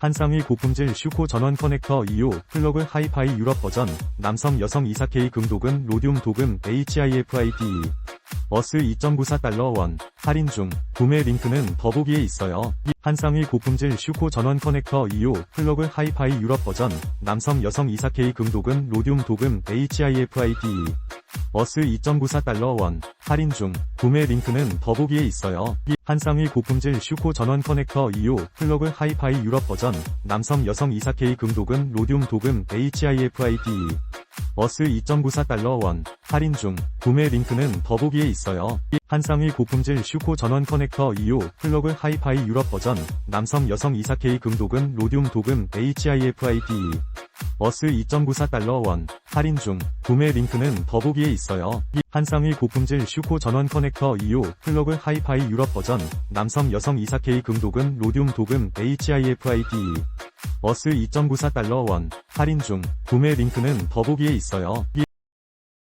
한쌍위 고품질 슈코 전원 커넥터 2호 플러그 하이파이 유럽 버전 남성 여성 24K 금도금 로듐 도금 HIFID 어스 2.94달러 원 할인 중. 구매 링크는 더보기에 있어요. 한쌍위 고품질 슈코 전원 커넥터 2호 플러그 하이파이 유럽 버전 남성 여성 24K 금도금 로듐 도금 HIFID 어스 2.94달러 원 할인 중 구매 링크는 더보기에 있어요. 한쌍위 고품질 슈코 전원 커넥터 2호 플러그 하이파이 유럽 버전 남성 여성 24K 금도금 로듐 도금 HIFID 어스 2.94달러 원 할인 중 구매 링크는 더보기에 있어요. 한쌍위 고품질 슈코 전원 커넥터 2호 플러그 하이파이 유럽 버전 남성 여성 24K 금도금 로듐 도금 HIFID 어스 2.94달러 원 할인 중 구매 링크는 더보기에 있어요. 한쌍위 고품질 슈코 전원 커넥터 2호 플러그 하이파이 유럽 버전 남성 여성 24K 금도금 로듐 도금 HIFID 어스 2.94달러 원 할인 중 구매 링크는 더보기에 있어요.